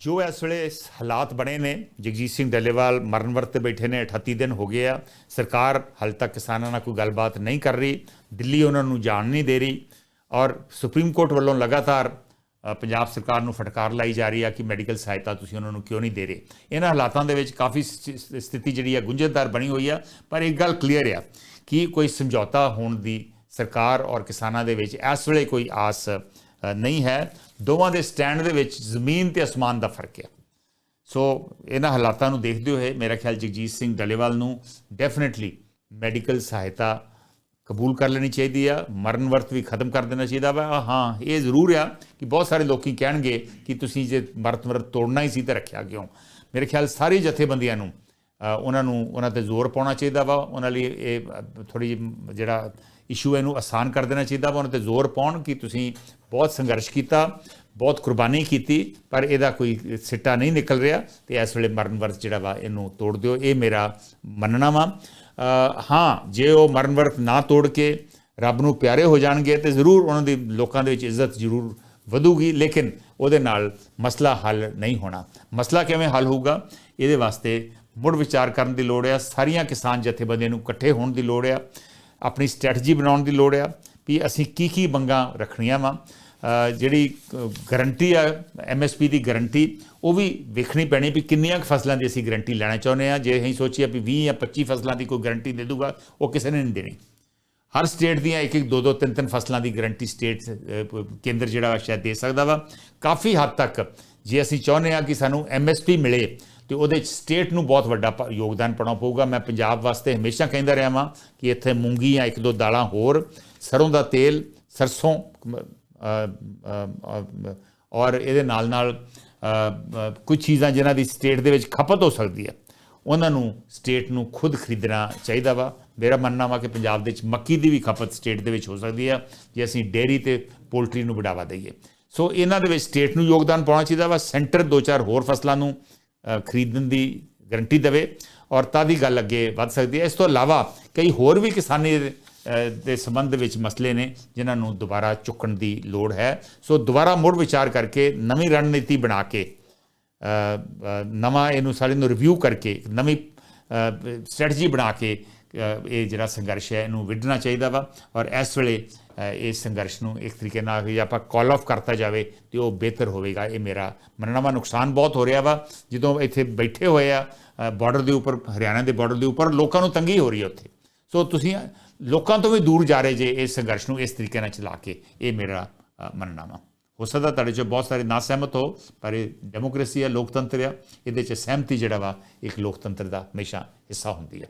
ਜੋ ਇਸ ਵੇਲੇ ਹਾਲਾਤ ਬਣੇ ਨੇ, ਜਗਜੀਤ ਸਿੰਘ ਡੱਲੇਵਾਲ ਮਰਨ ਵਰਤ ਬੈਠੇ ਨੇ 38 ਦਿਨ ਹੋ ਗਏ ਆ। ਸਰਕਾਰ ਹਾਲ ਤੱਕ ਕਿਸਾਨਾਂ ਨਾਲ ਕੋਈ ਗੱਲਬਾਤ ਨਹੀਂ ਕਰ ਰਹੀ। ਦਿੱਲੀ ਉਹਨਾਂ ਨੂੰ ਜਾਣ ਨਹੀਂ ਦੇ ਰਹੀ ਔਰ ਸੁਪਰੀਮ ਕੋਰਟ ਵੱਲੋਂ ਲਗਾਤਾਰ ਪੰਜਾਬ ਸਰਕਾਰ ਨੂੰ ਫਟਕਾਰ ਲਾਈ ਜਾ ਰਹੀ ਆ ਕਿ ਮੈਡੀਕਲ ਸਹਾਇਤਾ ਤੁਸੀਂ ਉਹਨਾਂ ਨੂੰ ਕਿਉਂ ਨਹੀਂ ਦੇ ਰਹੇ। ਇਹਨਾਂ ਹਾਲਾਤਾਂ ਦੇ ਵਿੱਚ ਕਾਫੀ ਸਥਿਤੀ ਜਿਹੜੀ ਆ ਗੁੰਝਲਦਾਰ ਬਣੀ ਹੋਈ ਆ। ਪਰ ਇੱਕ ਗੱਲ ਕਲੀਅਰ ਆ ਕਿ ਕੋਈ ਸਮਝੌਤਾ ਹੋਣ ਦੀ ਸਰਕਾਰ ਔਰ ਕਿਸਾਨਾਂ ਦੇ ਵਿੱਚ ਇਸ ਵੇਲੇ ਕੋਈ ਆਸ ਨਹੀਂ ਹੈ। ਦੋਵਾਂ ਦੇ ਸਟੈਂਡ ਦੇ ਵਿੱਚ ਜ਼ਮੀਨ ਤੇ ਅਸਮਾਨ ਦਾ ਫ਼ਰਕ ਹੈ। ਸੋ ਇਹਨਾਂ ਹਾਲਾਤਾਂ ਨੂੰ ਦੇਖਦੇ ਹੋਏ ਮੇਰਾ ਖਿਆਲ ਜਗਜੀਤ ਸਿੰਘ ਡੱਲੇਵਾਲ ਨੂੰ ਡੈਫੀਨਿਟਲੀ ਮੈਡੀਕਲ ਸਹਾਇਤਾ ਕਬੂਲ ਕਰ ਲੈਣੀ ਚਾਹੀਦੀ ਆ। ਮਰਨ ਵਰਤ ਵੀ ਖਤਮ ਕਰ ਦੇਣਾ ਚਾਹੀਦਾ ਵਾ। ਹਾਂ, ਇਹ ਜ਼ਰੂਰ ਆ ਕਿ ਬਹੁਤ ਸਾਰੇ ਲੋਕੀ ਕਹਿਣਗੇ ਕਿ ਤੁਸੀਂ ਜੇ ਮਰਨ ਵਰਤ ਤੋੜਨਾ ਹੀ ਸੀ ਤਾਂ ਰੱਖਿਆ ਕਿਉਂ? ਮੇਰੇ ਖਿਆਲ ਸਾਰੇ ਜਥੇਬੰਦੀਆਂ ਨੂੰ ਉਹਨਾਂ ਨੂੰ ਉਹਨਾਂ ਤੇ ਜ਼ੋਰ ਪਾਉਣਾ ਚਾਹੀਦਾ ਵਾ, ਉਹਨਾਂ ਲਈ ਇਹ ਥੋੜੀ ਜਿਹੜਾ ਇਸ਼ੂ ਇਹਨੂੰ ਆਸਾਨ ਕਰ ਦੇਣਾ ਚਾਹੀਦਾ ਵਾ, ਉਹਨਾਂ ਤੇ ਜ਼ੋਰ ਪਾਉਣ ਕਿ ਤੁਸੀਂ ਬਹੁਤ ਸੰਘਰਸ਼ ਕੀਤਾ, ਬਹੁਤ ਕੁਰਬਾਨੀ ਕੀਤੀ, ਪਰ ਇਹਦਾ ਕੋਈ ਸਿੱਟਾ ਨਹੀਂ ਨਿਕਲ ਰਿਹਾ ਤੇ ਇਸ ਵੇਲੇ ਮਰਨ ਵਰਤ ਜਿਹੜਾ ਵਾ ਇਹਨੂੰ ਤੋੜ ਦਿਓ, ਇਹ ਮੇਰਾ ਮੰਨਣਾ ਵਾ। ਹਾਂ, ਜੇ ਉਹ ਮਰਨ ਵਰਤ ਨਾ ਤੋੜ ਕੇ ਰੱਬ ਨੂੰ ਪਿਆਰੇ ਹੋ ਜਾਣਗੇ ਤੇ ਜ਼ਰੂਰ ਉਹਨਾਂ ਦੀ ਲੋਕਾਂ ਦੇ ਵਿੱਚ ਇੱਜ਼ਤ ਜ਼ਰੂਰ ਵਧੂਗੀ, ਲੇਕਿਨ ਉਹਦੇ ਨਾਲ ਮਸਲਾ ਹੱਲ ਨਹੀਂ ਹੋਣਾ। ਮਸਲਾ ਕਿਵੇਂ ਹੱਲ ਹੋਊਗਾ? ਇਹਦੇ ਵਾਸਤੇ ਮੁੜ ਵਿਚਾਰ ਕਰਨ ਦੀ ਲੋੜ ਆ, ਸਾਰੀਆਂ ਕਿਸਾਨ ਜਥੇਬੰਦੀਆਂ ਨੂੰ ਇਕੱਠੇ ਹੋਣ ਦੀ ਲੋੜ ਆ, ਆਪਣੀ ਸਟ੍ਰੈਟਜੀ ਬਣਾਉਣ ਦੀ ਲੋੜ ਆ, ਵੀ ਅਸੀਂ ਕੀ ਕੀ ਮੰਗਾਂ ਰੱਖਣੀਆਂ ਵਾ। ਜਿਹੜੀ ਗਰੰਟੀ ਆ ਐਮਐਸਪੀ ਦੀ ਗਰੰਟੀ, ਉਹ ਵੀ ਵੇਖਣੀ ਪੈਣੀ ਵੀ ਕਿੰਨੀਆਂ ਕੁ ਫਸਲਾਂ ਦੀ ਅਸੀਂ ਗਰੰਟੀ ਲੈਣਾ ਚਾਹੁੰਦੇ ਆ ਜੇ ਅਸੀਂ ਸੋਚੀਏ ਵੀ 20 ਜਾਂ 25 ਫਸਲਾਂ ਦੀ ਕੋਈ ਗਰੰਟੀ ਦੇ ਦੂਗਾ, ਉਹ ਕਿਸੇ ਨੇ ਨਹੀਂ ਦੇਣੀ। ਹਰ ਸਟੇਟ ਦੀਆਂ ਇੱਕ ਇੱਕ ਦੋ ਦੋ ਤਿੰਨ ਤਿੰਨ ਫਸਲਾਂ ਦੀ ਗਰੰਟੀ ਸਟੇਟ ਕੇਂਦਰ ਜਿਹੜਾ ਵਾ ਸ਼ਾਇਦ ਦੇ ਸਕਦਾ ਵਾ। ਕਾਫੀ ਹੱਦ ਤੱਕ ਜੇ ਅਸੀਂ ਚਾਹੁੰਦੇ ਆ ਕਿ ਸਾਨੂੰ ਐਮਐਸਪੀ ਮਿਲੇ ਤੇ ਉਹਦੇ ਚ ਸਟੇਟ ਨੂੰ ਬਹੁਤ ਵੱਡਾ ਪ- ਯੋਗਦਾਨ ਪਾਉਣਾ ਪਊਗਾ। ਮੈਂ ਪੰਜਾਬ ਵਾਸਤੇ ਹਮੇਸ਼ਾ ਕਹਿੰਦਾ ਰਿਹਾ ਵਾਂ ਕਿ ਇੱਥੇ ਮੂੰਗੀ ਜਾਂ ਇੱਕ ਦੋ ਦਾਲਾਂ ਹੋਰ, ਸਰੋਂ ਦਾ ਤੇਲ, ਸਰਸੋਂ ਔਰ ਇਹਦੇ ਨਾਲ ਨਾਲ ਕੁਝ ਚੀਜ਼ਾਂ ਜਿਨ੍ਹਾਂ ਦੀ ਸਟੇਟ ਦੇ ਵਿੱਚ ਖਪਤ ਹੋ ਸਕਦੀ ਹੈ, ਉਹਨਾਂ ਨੂੰ ਸਟੇਟ ਨੂੰ ਖੁਦ ਖਰੀਦਣਾ ਚਾਹੀਦਾ ਵਾ। ਮੇਰਾ ਮੰਨਣਾ ਵਾ ਕਿ ਪੰਜਾਬ ਦੇ ਵਿੱਚ ਮੱਕੀ ਦੀ ਵੀ ਖਪਤ ਸਟੇਟ ਦੇ ਵਿੱਚ ਹੋ ਸਕਦੀ ਆ ਜੇ ਅਸੀਂ ਡੇਅਰੀ ਤੇ ਪੋਲਟਰੀ ਨੂੰ ਵਧਾਵਾ ਦਈਏ। ਸੋ ਇਹਨਾਂ ਦੇ ਵਿੱਚ ਸਟੇਟ ਨੂੰ ਯੋਗਦਾਨ ਪਾਉਣਾ ਚਾਹੀਦਾ ਵਾ। ਸੈਂਟਰ ਦੋ ਚਾਰ ਹੋਰ ਫਸਲਾਂ ਨੂੰ ਖਰੀਦਣ ਦੀ ਗਰੰਟੀ ਦੇਵੇ ਔਰ ਤਾਂ ਦੀ ਗੱਲ ਅੱਗੇ ਵੱਧ ਸਕਦੀ ਹੈ। ਇਸ ਤੋਂ ਇਲਾਵਾ ਕਈ ਹੋਰ ਵੀ ਕਿਸਾਨੀ ਦੇ, ਸੰਬੰਧ ਵਿੱਚ ਮਸਲੇ ਨੇ ਜਿਨ੍ਹਾਂ ਨੂੰ ਦੁਬਾਰਾ ਚੁੱਕਣ ਦੀ ਲੋੜ ਹੈ। ਸੋ ਦੁਬਾਰਾ ਮੁੜ ਵਿਚਾਰ ਕਰਕੇ ਨਵੀਂ ਰਣਨੀਤੀ ਬਣਾ ਕੇ ਨਵਾਂ ਇਹਨੂੰ ਸਾਰੇ ਨੂੰ ਰਿਵਿਊ ਕਰਕੇ ਨਵੀਂ ਸਟ੍ਰੈਟਜੀ ਬਣਾ ਕੇ ਇਹ ਜਿਹੜਾ ਸੰਘਰਸ਼ ਹੈ ਇਹਨੂੰ ਵਿੱਢਣਾ ਚਾਹੀਦਾ ਵਾ ਔਰ ਇਸ ਵੇਲੇ ਇਸ ਸੰਘਰਸ਼ ਨੂੰ ਇੱਕ ਤਰੀਕੇ ਨਾਲ ਜੇ ਆਪਾਂ ਕਾਲ ਆਫ ਕਰਤਾ ਜਾਵੇ, ਤੇ ਉਹ ਬਿਹਤਰ ਹੋਵੇਗਾ, ਇਹ ਮੇਰਾ ਮੰਨਣਾ ਵਾ। ਨੁਕਸਾਨ ਬਹੁਤ ਹੋ ਰਿਹਾ ਵਾ। ਜਦੋਂ ਇੱਥੇ ਬੈਠੇ ਹੋਏ ਆ ਬਾਰਡਰ ਦੇ ਉੱਪਰ, ਹਰਿਆਣਾ ਦੇ ਬਾਰਡਰ ਦੇ ਉੱਪਰ, ਲੋਕਾਂ ਨੂੰ ਤੰਗੀ ਹੋ ਰਹੀ ਹੈ ਉੱਥੇ। ਸੋ ਤੁਸੀਂ, ਲੋਕਾਂ ਤੋਂ ਵੀ ਦੂਰ ਜਾ ਰਹੇ ਜੇ ਇਸ ਸੰਘਰਸ਼ ਨੂੰ ਇਸ ਤਰੀਕੇ ਨਾਲ ਚਲਾ ਕੇ, ਇਹ ਮੇਰਾ ਮੰਨਣਾ ਵਾ। ਹੋ ਸਕਦਾ ਤੁਹਾਡੇ ਚੋਂ ਬਹੁਤ ਸਾਰੇ ਨਾ ਸਹਿਮਤ ਹੋ, ਪਰ ਇਹ ਡੈਮੋਕ੍ਰੇਸੀ ਹੈ ਲੋਕਤੰਤਰ ਆ, ਇਹਦੇ ਚ ਸਹਿਮਤੀ ਜਿਹੜਾ ਵਾ, ਇੱਕ ਲੋਕਤੰਤਰ ਦਾ ਹਮੇਸ਼ਾ ਹਿੱਸਾ ਹੁੰਦੀ ਹੈ